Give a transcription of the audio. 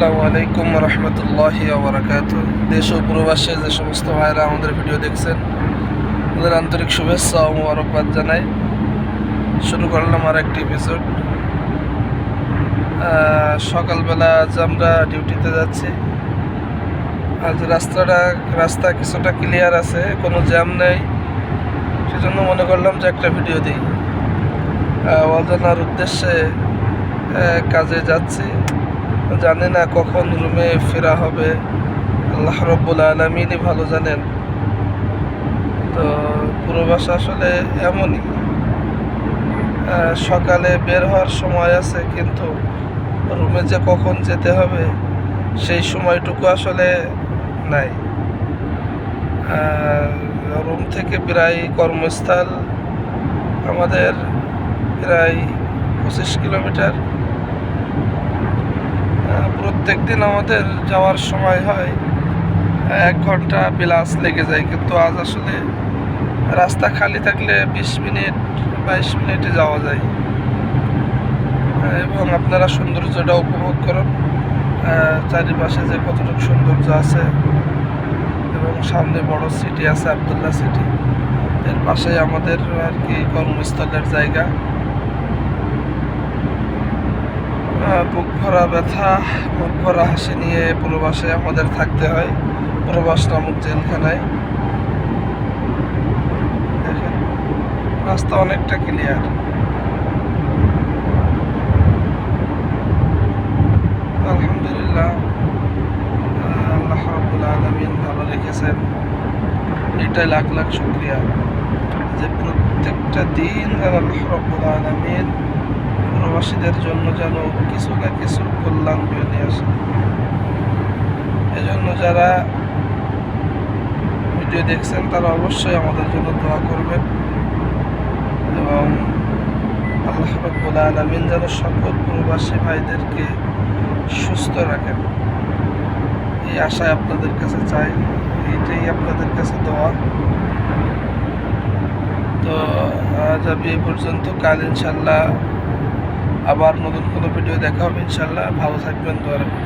আসসালামু আলাইকুম রহমতুল্লাহ বারাকাত দেশ ও প্রবাসে যে সমস্ত ভাইরা আমাদের ভিডিও দেখছেন, তাদের আন্তরিক শুভেচ্ছা ও মোবারকবাদ জানাই। শুরু করলাম আর একটি এপিসোড সকালবেলা আজ আমরা ডিউটিতে যাচ্ছি। আজ রাস্তাটা, রাস্তা কিছুটা ক্লিয়ার আছে, কোনো জ্যাম নেই। সেজন্য মনে করলাম যে একটা ভিডিও দিই। অজানার উদ্দেশ্যে কাজে যাচ্ছি। জানি না কখন রুমে ফেরা হবে। আল্লাহ রব্বুল আলমিনই ভালো জানেন। তো পূর্বাস আসলে এমনই। সকালে বের হওয়ার সময় আছে, কিন্তু রুমে যে কখন যেতে হবে, সেই সময়টুকু আসলে নাই। রুম থেকে প্রায় কর্মস্থল আমাদের প্রায় পঁচিশ কিলোমিটার। প্রত্যেক দিন আমাদের যাওয়ার সময় হয়, এক ঘণ্টা প্লাস লেগে যায়। কিন্তু আজ আসলে রাস্তা খালি থাকলে বিশ মিনিট, বাইশ মিনিটে যাওয়া যায়। এবং আপনারা সৌন্দর্যটা উপভোগ করুন। চারিপাশে যে কতটুকু সৌন্দর্য আছে এবং সামনে বড় সিটি আছে, আবদুল্লাহ সিটি এর পাশে আমাদের আর কি কর্মস্থলের জায়গা। বুক ভরা ব্যথা, বুক ভরা হাসি নিয়ে প্রবাসে আমাদের থাকতে হয়। প্রবাস নামক জেলখানায়। দেখেন, রাস্তা অনেকটা ক্লিয়ার আলহামদুলিল্লাহ, আল্লাহ রাব্বুল আলামিন ভালো রেখেছেন। এটাই লাখ লাখ শুক্রিয়া যে প্রত্যেকটা দিন আল্লাহ রাব্বুল আলামিন প্রবাসীদের জন্য যেন কিছু না কিছু কল্যাণ বয়ে নিয়ে আসে। এজন্য যারা ভিডিও দেখছেন, তারা অবশ্যই আমাদের জন্য দোয়া করবেন এবং আল্লাহ রব্বুল আলমিন যেন সকল প্রবাসী ভাইদেরকে সুস্থ রাখেন। এই আশায় আপনাদের কাছে চাই, এইটাই আপনাদের কাছে দোয়া। তো আজ আমি এই পর্যন্ত, কাল ইনশাল্লাহ আবার নতুন কোনো ভিডিও দেখা হবে ইনশাল্লাহ। ভালো থাকবেন দোয়া রাখবেন